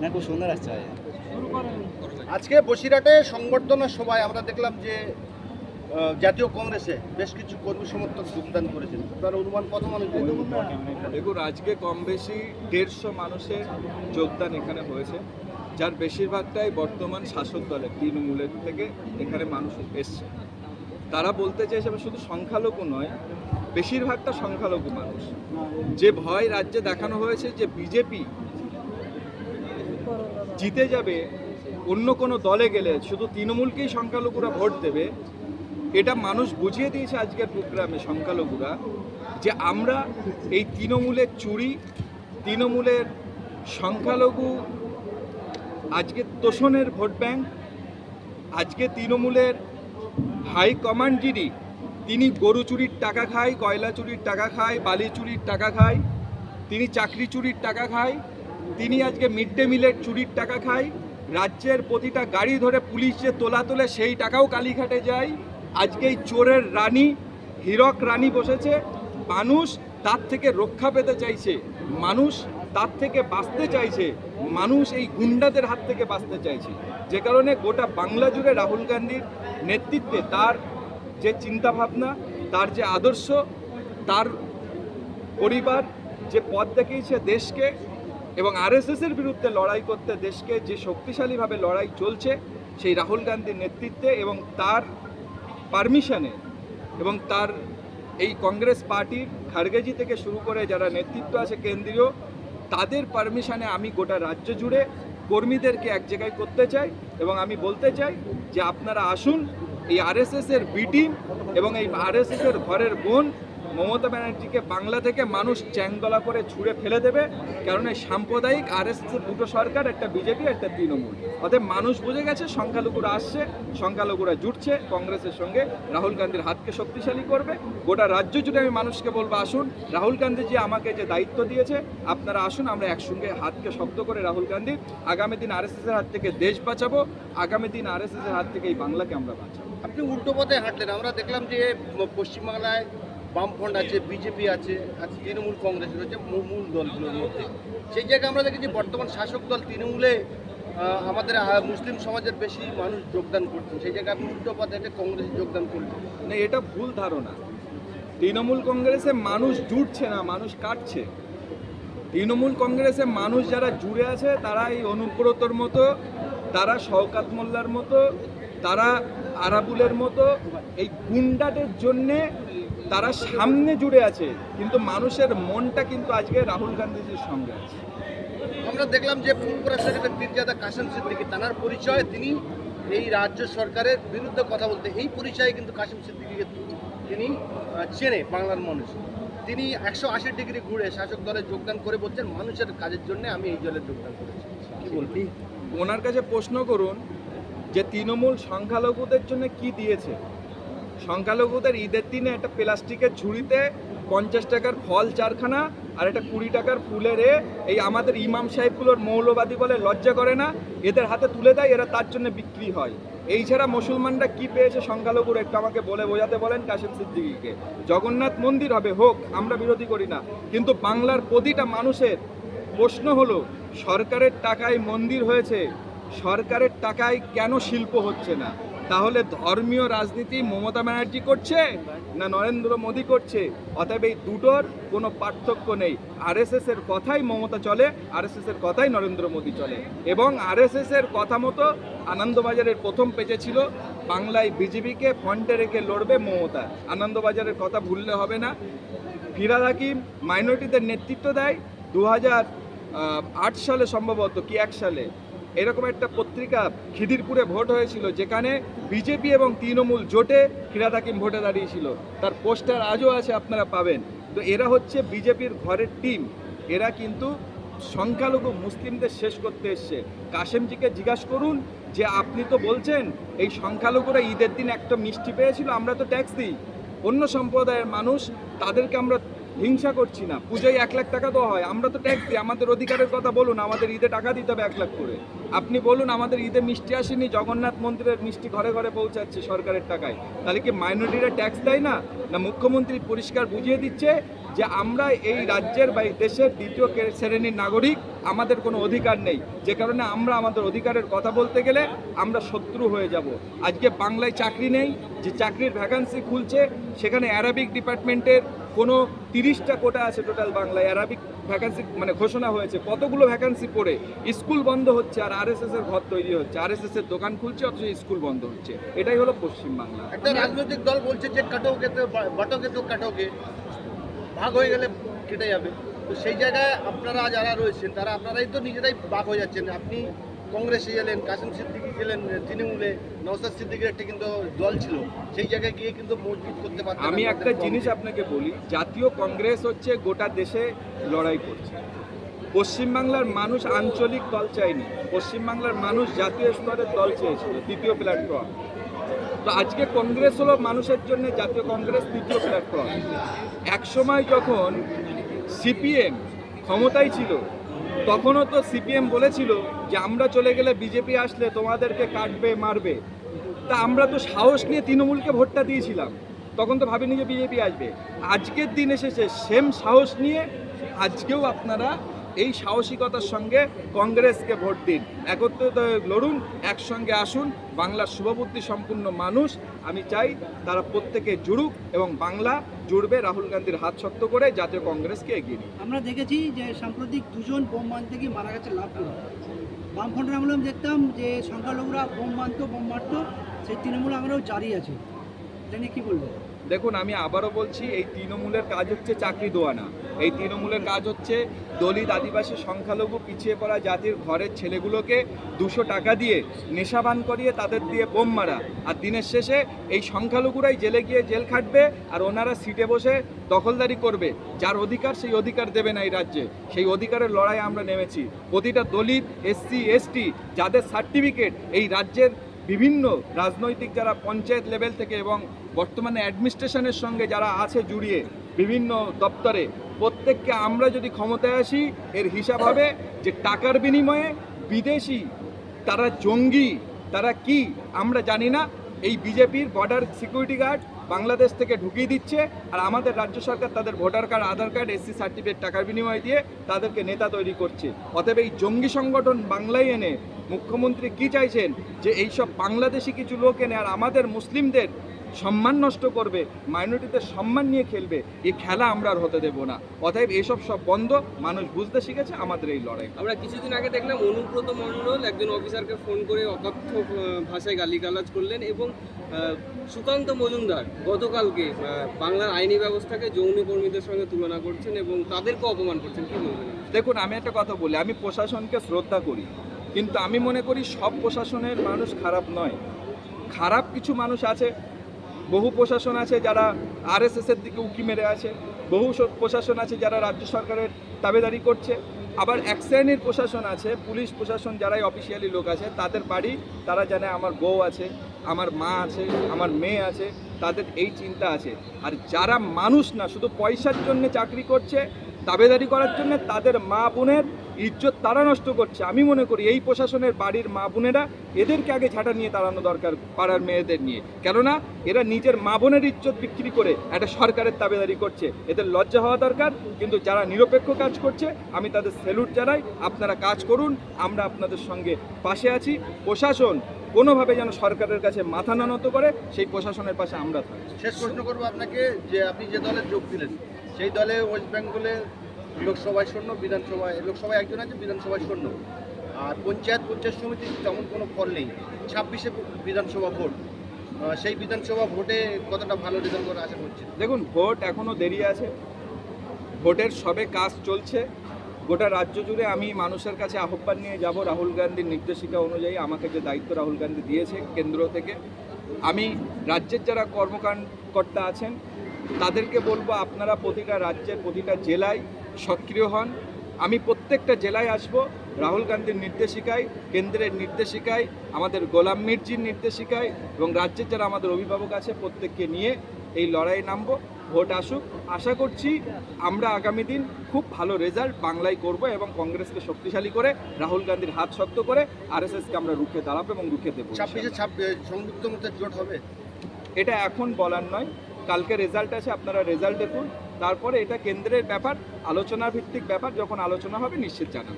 না খুব সুন্দর আসছে ভাই। আজকে বসিরহাটে সংবর্ধনা সভায় আমরা দেখলাম যে জাতীয় কংগ্রেসে বেশ কিছু কর্মী সমর্থক যোগদান করেছেন। তার অনুমান কত মানুষ দেখুন আজকে কম বেশি দেড়শো মানুষের যোগদান এখানে হয়েছে। যার বেশিরভাগটাই বর্তমান শাসক দলের তৃণমূলের থেকে এখানে মানুষ এসছে। তারা বলতে চাইছে শুধু সংখ্যালঘু নয় বেশিরভাগটা সংখ্যালঘু মানুষ। যে ভয় রাজ্যে দেখানো হয়েছে যে বিজেপি জিতে যাবে, অন্য কোনো দলে গেলে শুধু তৃণমূলকেই সংখ্যালঘুরা ভোট দেবে, এটা মানুষ বুঝিয়ে দিয়েছে আজকের প্রোগ্রামে সংখ্যালঘুরা, যে আমরা এই তৃণমূলের চুরি, তৃণমূলের সংখ্যালঘু, আজকে তোষণের ভোট ব্যাংক, আজকে তৃণমূলের হাই যিনি, তিনি গরু চুরির টাকা খায়, কয়লা চুরির টাকা খায়, বালি চুরির টাকা খায়, তিনি চাকরি চুরির টাকা খায় তিনি আজকে মিড ডে মিলের চুরির টাকা খায়। রাজ্যের প্রতিটা গাড়ি ধরে পুলিশ যে তোলা তোলে সেই টাকাও কালীঘাটে যায়। আজকে এই চোরের রানী, হীরক রানী বসেছে। মানুষ তার থেকে রক্ষা পেতে চাইছে। মানুষ তার থেকে বাঁচতে চাইছে। মানুষ এই গুন্ডাদের হাত থেকে বাঁচতে চাইছে। যে কারণে গোটা বাংলা জুড়ে রাহুল গান্ধীর নেতৃত্বে তার যে চিন্তাভাবনা, তার যে আদর্শ, তার পরিবার যে পথ দেখিয়েছে দেশকে এবং আরএসএসের বিরুদ্ধে লড়াই করতে দেশকে যে শক্তিশালীভাবে লড়াই চলছে, সেই রাহুল গান্ধীর নেতৃত্বে এবং তার পারমিশনে এবং তার এই কংগ্রেস পার্টির খারগেজি থেকে শুরু করে যারা নেতৃত্ব আছে কেন্দ্রীয়, তাদের পারমিশনে আমি গোটা রাজ্য জুড়ে কর্মীদেরকে এক জায়গায় করতে চাই এবং আমি বলতে চাই যে আপনারা আসুন এই আরএসএস এর বি টিম এবং এই আরএসএস এর ঘরের বোন মমতা ব্যানার্জিকে বাংলা থেকে মানুষ চ্যাংদলা করে ছুঁড়ে ফেলে দেবে, কারণ এই সাম্প্রদায়িক আর এর দুটো সরকার, একটা বিজেপি, একটা তৃণমূল। অতএব মানুষ বুঝে গেছে, সংখ্যালঘুরা আসছে, সংখ্যালঘুরা জুটছে, কংগ্রেসের সঙ্গে রাহুল গান্ধীর হাতকে শক্তিশালী করবে। গোটা রাজ্য জুড়ে আমি মানুষকে বলব, আসুন, রাহুল গান্ধী যে আমাকে যে দায়িত্ব দিয়েছে, আপনারা আসুন, আমরা একসঙ্গে হাতকে শক্ত করে রাহুল গান্ধী আগামী দিন আর এর হাত থেকে দেশ বাঁচাবো, আগামী দিন আরএসএস এর হাত থেকে এই বাংলাকে আমরা বাঁচাবো। আপনি উল্টো পথে হাঁটলেন, আমরা দেখলাম যে পশ্চিমবাংলায় বামফ্রন্ট আছে, বিজেপি আছে তৃণমূল কংগ্রেস রয়েছে মূল দলগুলোর মধ্যে। সেই জায়গায় আমরা দেখেছি বর্তমান শাসক দল তৃণমূলে আমাদের মুসলিম সমাজের বেশি মানুষ যোগদান করছে সেই জায়গায় পথে হেঁটে কংগ্রেসে যোগদান করছেন। না, এটা ভুল ধারণা। তৃণমূল কংগ্রেসে মানুষ জুটছে না, মানুষ কাটছে। তৃণমূল কংগ্রেসে মানুষ যারা জুড়ে আছে, তারা এই অনুব্রতর মতো, তারা শওকাত মোল্লার মতো, তারা আরাবুলের মতো, এই গুন্ডাদের জন্যে তারা সামনে জুড়ে আছে কিন্তু মানুষের মনটা কিন্তু আজকে রাহুল গান্ধীজির সঙ্গে আছে। আমরা দেখলাম যে ফুলপুরা সেক্রেটারি পীরজাদা কাসেম সিদ্দিকী তানার পরিচয় তিনি এই রাজ্য সরকারের বিরুদ্ধে কথা বলতে এই পরিচয়ে কিন্তু কাসেম সিদ্দিকীকে তিনি চেনে বাংলার মানুষ তিনি একশো আশি ডিগ্রি ঘুরে শাসক দলে যোগদান করে বলছেন মানুষের কাজের জন্য আমি এই দলে যোগদান করেছি। কি বলবি ওনার কাছে প্রশ্ন করুন যে তৃণমূল সংখ্যালঘুদের জন্য কি দিয়েছে? সংখ্যালঘুদের ঈদের দিনে একটা প্লাস্টিকের ঝুড়িতে পঞ্চাশ টাকার ফল, চারখানা আর একটা কুড়ি টাকার ফুলের এই আমাদের ইমাম সাহেবগুলোর মৌলবাদী বলে লজ্জা করে না, এদের হাতে তুলে দেয়, এরা তার জন্য বিক্রি হয়। এই ছাড়া মুসলমানরা কি পেয়েছে সংখ্যালঘুর একটু আমাকে বলে বোঝাতে বলেন কাশিম সিদ্দিকিকে। জগন্নাথ মন্দির হবে, হোক, আমরা বিরোধী করি না। কিন্তু বাংলার প্রতিটা মানুষের প্রশ্ন হলো, সরকারের টাকায় মন্দির হয়েছে, সরকারের টাকায় কেন শিল্প হচ্ছে না? তাহলে ধর্মীয় রাজনীতি মমতা ব্যানার্জি করছে না নরেন্দ্র মোদী করছে? অতএব এই দুটোর কোনো পার্থক্য নেই। আরএসএস এর কথাই মমতা চলে আরএসএস এর কথাই নরেন্দ্র মোদী চলে। এবং আরএসএস এর কথা মতো আনন্দবাজারের প্রথম পেজে ছিল, বাংলায় বিজেপিকে ফন্টে রেখে লড়বে মমতা। আনন্দবাজারের কথা ভুললে হবে না। ফিরাদ হাকিম মাইনরিটিদের নেতৃত্ব দেয়। দু আট সালে সম্ভবত কি, এক সালে? এরকম একটা পত্রিকা খিদিরপুরে ভোট হয়েছিল, যেখানে বিজেপি এবং তৃণমূল জোটে ফিরাদ হাকিম ভোটে দাঁড়িয়েছিল। তার পোস্টার আজও আছে, আপনারা পাবেন। তো এরা হচ্ছে বিজেপির ঘরের টিম এরা কিন্তু সংখ্যালঘু মুসলিমদের শেষ করতে এসছে। কাশেমজিকে জিজ্ঞাসা করুন যে, আপনি তো বলছেন, এই সংখ্যালঘুরা ঈদের দিন একটা মিষ্টি পেয়েছিল, আমরা তো ট্যাক্স দিই। অন্য সম্প্রদায়ের মানুষ, তাদেরকে আমরা হিংসা করছি না। পুজোয় এক লাখ টাকা দেওয়া হয়। আমরা তো ট্যাক্স দিই। আমাদের অধিকারের কথা বলুন, আমাদের ঈদে টাকা দিতে হবে এক লাখ করে। আপনি বলুন, আমাদের ঈদে মিষ্টি আসেনি, জগন্নাথ মন্দিরের মিষ্টি ঘরে ঘরে পৌঁছাচ্ছে সরকারের টাকায়। তাহলে কি মাইনরিটিরা ট্যাক্স দেয় না? না মুখ্যমন্ত্রী পরিষ্কার বুঝিয়ে দিচ্ছে যে আমরা এই রাজ্যের বা এই দেশের দ্বিতীয় শ্রেণির নাগরিক, আমাদের কোনো অধিকার নেই। যে কারণে আমরা আমাদের অধিকারের কথা বলতে গেলে আমরা শত্রু হয়ে যাব। আজকে বাংলায় চাকরি নেই, যে চাকরির ভ্যাকান্সি খুলছে, সেখানে অ্যারাবিক ডিপার্টমেন্টের কোনো তিরিশটা কোটা আছে টোটাল বাংলায় অ্যারাবিক ভ্যাকান্সি মানে ঘোষণা হয়েছে কতগুলো ভ্যাকান্সি পড়ে স্কুল বন্ধ হচ্ছে আর আরএসএস এর ঘর তৈরি হচ্ছে আরএসএস এর দোকান খুলছে অথচ স্কুল বন্ধ হচ্ছে এটাই হলো পশ্চিমবাংলা। একটা রাজনৈতিক দল বলছে যে কাটোকে তো বাটোকে তো কাটোকে ভাগ হয়ে গেলে কেটে যাবে। তো সেই জায়গায় আপনারা যারা রয়েছেন তারা আপনারাই তো নিজেরাই ভাগ হয়ে যাচ্ছেন। আপনি কংগ্রেসে গেলেন কাসিম সিদ্দিকি গেলেন তৃণমূলে নওসাদ সিদ্দিকের একটা কিন্তু দল ছিল সেই জায়গায় গিয়ে কিন্তু মজবুত করতে পারতেন আমি একটা জিনিস আপনাকে বলি জাতীয় কংগ্রেস হচ্ছে গোটা দেশে লড়াই করছে। পশ্চিমবাংলার মানুষ আঞ্চলিক দল চায়নি পশ্চিমবাংলার মানুষ জাতীয় স্তরের দল চেয়েছিল তৃতীয় প্ল্যাটফর্ম তো আজকে কংগ্রেস হলো মানুষের জন্য জাতীয় কংগ্রেস তৃতীয় প্ল্যাটফর্ম একসময় যখন সিপিএম ক্ষমতায় ছিল তখনও তো সিপিএম বলেছিল যে আমরা চলে গেলে বিজেপি আসলে তোমাদেরকে কাটবে, মারবে। তা আমরা তো সাহস নিয়ে তৃণমূলকে ভোটটা দিয়েছিলাম। তখন তো ভাবিনি যে বিজেপি আসবে। আজকের দিন এসেছে, সেম সাহস নিয়ে আজকেও আপনারা এই সাহসিকতার সঙ্গে কংগ্রেসকে ভোট দিন। একত্রিত হয়ে লড়ুন, একসঙ্গে আসুন, বাংলার শুভবুদ্ধি সম্পূর্ণ মানুষ। আমি চাই তারা প্রত্যেকে জুড়ুক এবং বাংলা জুড়বে রাহুল গান্ধীর হাত শক্ত করে জাতীয় কংগ্রেসকে এগিয়ে নিন আমরা দেখেছি যে সাম্প্রতিক দুজন বোম মারতে গিয়ে মারা গেছে লাভ বামফ্রন্টের আমলেও দেখতাম যে সংখ্যালঘুরা বোম মারতো বোম মারতো, সেই তৃণমূল আমরাও জারি আছে। এটা নিয়ে কী বলব দেখুন, আমি আবারও বলছি, এই তৃণমূলের কাজ হচ্ছে চাকরি দেওয়া না। এই তৃণমূলের কাজ হচ্ছে দলিত আদিবাসী সংখ্যালঘু পিছিয়ে পড়া জাতির ঘরের ছেলেগুলোকে দুশো টাকা দিয়ে নেশাবান করিয়ে তাদের দিয়ে বোম মারা। আর দিনের শেষে এই সংখ্যালঘুরাই জেলে গিয়ে জেল খাটবে আর ওনারা সিটে বসে দখলদারি করবে। যার অধিকার সেই অধিকার দেবে না এই রাজ্যে। সেই অধিকারের লড়াই আমরা নেমেছি। প্রতিটা দলিত, এসসি, এসটি, যাদের সার্টিফিকেট এই রাজ্যের বিভিন্ন রাজনৈতিক যারা পঞ্চায়েত লেভেল থেকে এবং বর্তমানে অ্যাডমিনিস্ট্রেশনের সঙ্গে যারা আছে জুড়িয়ে বিভিন্ন দপ্তরে, প্রত্যেককে আমরা যদি ক্ষমতায় আসি, এর হিসাব হবে যে টাকার বিনিময়ে বিদেশি তারা জঙ্গি, তারা কি, আমরা জানি না। এই বিজেপির বর্ডার সিকিউরিটি গার্ড বাংলাদেশ থেকে ঢুকিয়ে দিচ্ছে আর আমাদের রাজ্য সরকার তাদের voter card Aadhaar card SC certificate টাকার বিনিময় দিয়ে তাদেরকে নেতা তৈরি করছে। অতএব এই জঙ্গি সংগঠন বাংলায় এনে মুখ্যমন্ত্রী কি চাইছেন? যে এইসব বাংলাদেশি কিছু লোক এনে আর আমাদের মুসলিমদের সম্মান নষ্ট করবে মাইনরিটিদের সম্মান নিয়ে খেলবে এই খেলা আমরা আর হতে দেব না। অতএব এসব সব বন্ধ মানুষ বুঝতে শিখেছে আমাদের এই লড়াই আমরা কিছুদিন আগে দেখলাম অনুব্রত মণ্ডল একজন অফিসারকে ফোন করে অকথ্য ভাষায় গালিগালাজ করলেন এবং সুকান্ত মজুমদার গতকালকে বাংলার আইনি ব্যবস্থাকে যৌনকর্মীদের সঙ্গে তুলনা করছেন এবং তাদেরকে অপমান করছেন। কি বলবেন দেখুন আমি একটা কথা বলি আমি প্রশাসনকে শ্রদ্ধা করি কিন্তু আমি মনে করি সব প্রশাসনের মানুষ খারাপ নয়। খারাপ কিছু মানুষ আছে বহু প্রশাসন আছে যারা আরএসএসের দিকে উঁকি মেরে আছে, বহু প্রশাসন আছে যারা রাজ্য সরকারের দাবেদারি করছে। আবার এক শ্রেণির প্রশাসন আছে, পুলিশ প্রশাসন যারাই অফিসিয়ালি লোক আছে, তাদের বাড়ি তারা জানে আমার বউ আছে, আমার মা আছে, আমার মেয়ে আছে, তাদের এই চিন্তা আছে। আর যারা মানুষ না, শুধু পয়সার জন্য চাকরি করছে দাবেদারি করার জন্য তাদের মা বোনের ইজ্জত তারা নষ্ট করছে। আমি মনে করি এই প্রশাসনের বাড়ির মা বোনেরা এদেরকে আগে ঝাঁটা নিয়ে তাড়ানো দরকার পাড়ার মেয়েদের নিয়ে। কেননা এরা নিজের মা বোনের ইজ্জত বিক্রি করে একটা সরকারের দাবেদারি করছে। এদের লজ্জা হওয়া দরকার, কিন্তু যারা নিরপেক্ষ কাজ করছে, আমি তাদের স্যালুট জানাই। আপনারা কাজ করুন, আমরা আপনাদের সঙ্গে পাশে আছি। প্রশাসন কোনোভাবে যেন সরকারের কাছে মাথা না নত করে, সেই প্রশাসনের পাশে আমরা থাকি শেষ প্রশ্ন করব আপনাকে, যে আপনি যে দলে যোগ দিলেন সেই দলে ওয়েস্ট বেঙ্গলে লোকসভায় শূন্য, বিধানসভায় লোকসভায় একজন আছে, বিধানসভায় শূন্য। আর পঞ্চায়েত পঞ্চায়েত সমিতি তেমন কোনো ফল নেই। ছাব্বিশে বিধানসভা ভোট। সেই বিধানসভা ভোটে কতটা ভালো রেজাল্ট করে আশা করছেন? দেখুন, ভোট এখনও দেরি আছে। ভোটের সবে কাজ চলছে। গোটা রাজ্য জুড়ে আমি মানুষের কাছে আহ্বান নিয়ে যাব রাহুল গান্ধীর নির্দেশিকা অনুযায়ী। আমাকে যে দায়িত্ব রাহুল গান্ধী দিয়েছে কেন্দ্র থেকে। আমি রাজ্যের যারা কর্মকর্তা আছেন তাদেরকে বলব আপনারা প্রতিটা রাজ্যের প্রতিটা জেলায় সক্রিয় হন। আমি প্রত্যেকটা জেলায় আসব রাহুল গান্ধীর নির্দেশিকায় কেন্দ্রের নির্দেশিকায় আমাদের গোলাম মির্জির নির্দেশিকায় এবং রাজ্যের যারা আমাদের অভিভাবক আছে প্রত্যেককে নিয়ে এই লড়াইয়ে নামব ভোট আসুক। আশা করছি আমরা আগামী দিন খুব ভালো রেজাল্ট বাংলায় করব এবং কংগ্রেসকে শক্তিশালী করে রাহুল গান্ধীর হাত শক্ত করে আর আরএসএসকে আমরা রুখে দাঁড়াবো এবং রুখে দেবো সংযুক্ত মোর্চার জোট হবে? এটা এখন বলার নয়। কালকে রেজাল্ট আছে, আপনারা রেজাল্ট দেখুন। তারপরে এটা কেন্দ্রের ব্যাপার আলোচনা ভিত্তিক ব্যাপার, যখন আলোচনা হবে, নিশ্চিত জানাব।